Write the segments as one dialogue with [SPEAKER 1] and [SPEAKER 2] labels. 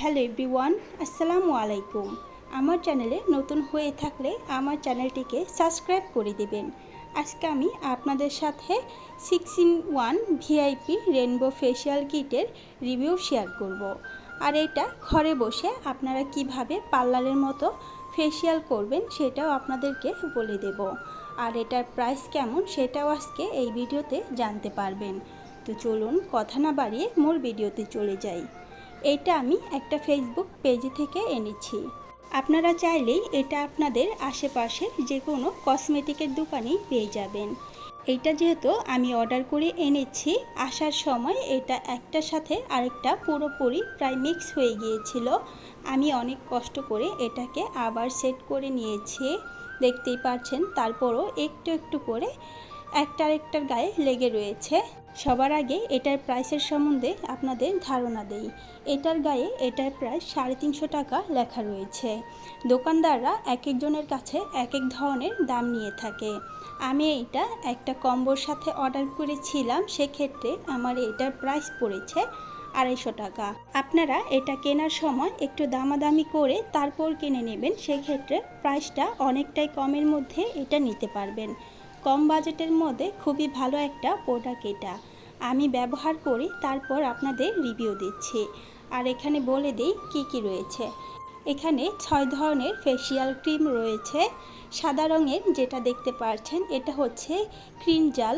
[SPEAKER 1] Hello everyone, আসসালামু আলাইকুম। আমার চ্যানেলে নতুন হয়ে থাকলে আমার চ্যানেলটিকে সাবস্ক্রাইব করে দেবেন। আজকে আমি আপনাদের সাথে six in one VIP rainbow facial কিটের review share করব। আর এটা ঘরে বসে আপনারা কীভাবে পার্লারের মতো ফেশিয়াল করবেন সেটাও আপনাদেরকে বলে দেব। আর এটার প্রাইস কেমন সেটাও আজকে এই ভিডিওতে জানতে পারবেন। তো চলুন কথা না বাড়িয়ে মূল ভিডিওতে চলে যাই। এটা আমি একটা ফেসবুক পেজ থেকে এনেছি। আপনারা চাইলেই এটা আপনাদের আশেপাশের যে কোনো কসমেটিকের দোকানেই পেয়ে যাবেন। এইটা যেহেতু আমি অর্ডার করে এনেছি, আসার সময় এটা একটার সাথে আরেকটা পুরোপুরি প্রায় মিক্স হয়ে গিয়েছিল। আমি অনেক কষ্ট করে এটাকে আবার সেট করে নিয়েছি। দেখতেই পাচ্ছেন, তারপরও একটু একটু করে একটা আরেকটার গায়ে লেগে রয়েছে। সবার আগে এটার প্রাইসের সম্বন্ধে আপনাদের ধারণা দেই। এটার গায়ে এটার প্রায় সাড়ে তিনশো টাকা লেখা রয়েছে। দোকানদাররা এক একজনের কাছে এক এক ধরনের দাম নিয়ে থাকে। আমি এইটা একটা কম্বোর সাথে অর্ডার করেছিলাম, সেক্ষেত্রে আমার এটার প্রাইস পড়েছে আড়াইশো টাকা। আপনারা এটা কেনার সময় একটু দামাদামি করে তারপর কিনে নেবেন, সেক্ষেত্রে প্রাইসটা অনেকটাই কমের মধ্যে এটা নিতে পারবেন। কম বাজেটের মধ্যে খুবই ভালো একটা প্রোডাক্ট এটা। আমি ব্যবহার করি, তারপর আপনাদের রিভিউ দিচ্ছি। আর এখানে বলে দিই কি কি রয়েছে। এখানে ছয় ধরনের ফেসিয়াল ক্রিম রয়েছে। সাদা রঙের যেটা দেখতে পাচ্ছেন, এটা হচ্ছে ক্রিম জাল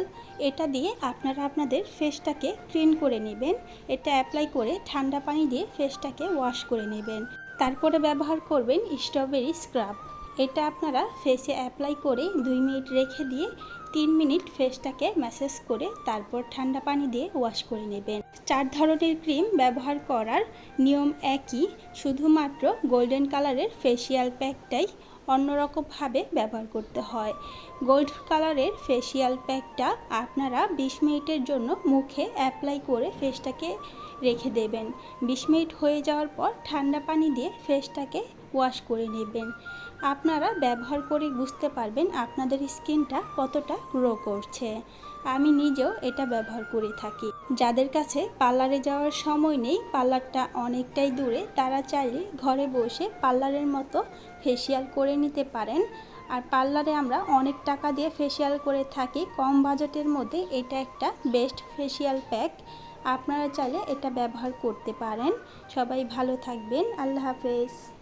[SPEAKER 1] এটা দিয়ে আপনারা আপনাদের ফেসটাকে ক্লিন করে নেবেন। এটা অ্যাপ্লাই করে ঠান্ডা পানি দিয়ে ফেসটাকে ওয়াশ করে নেবেন। তারপরে ব্যবহার করবেন স্ট্রবেরি স্ক্রাব এটা আপনারা ফেসে অ্যাপ্লাই করে দুই মিনিট রেখে দিয়ে তিন মিনিট ফেসটাকে ম্যাসেজ করে তারপর ঠান্ডা পানি দিয়ে ওয়াশ করে নেবেন। চার ধরনের ক্রিম ব্যবহার করার নিয়ম একই, শুধুমাত্র গোল্ডেন কালারের ফেসিয়াল প্যাকটাই অন্যরকমভাবে ব্যবহার করতে হয়। গোল্ড কালারের ফেসিয়াল প্যাকটা আপনারা বিশ মিনিটের জন্য মুখে অ্যাপ্লাই করে ফেসটাকে রেখে দেবেন। বিশ মিনিট হয়ে যাওয়ার পর ঠান্ডা পানি দিয়ে ফেসটাকে ওয়াশ করে নেবেন। আপনারা ব্যবহার করে বুঝতে পারবেন আপনাদের স্কিনটা কতটা গ্রো করছে। আমি নিজেও এটা ব্যবহার করে থাকি। যাদের কাছে পার্লারে যাওয়ার সময় নেই, পার্লারটা অনেকটাই দূরে, তারা চাইলে ঘরে বসে পার্লারের মতো ফেসিয়াল করে নিতে পারেন। আর পার্লারে আমরা অনেক টাকা দিয়ে ফেসিয়াল করে থাকি, কম বাজেটের মধ্যে এটা একটা বেস্ট ফেসিয়াল প্যাক আপনারা চাইলে এটা ব্যবহার করতে পারেন। সবাই ভালো থাকবেন। আল্লাহ হাফেজ।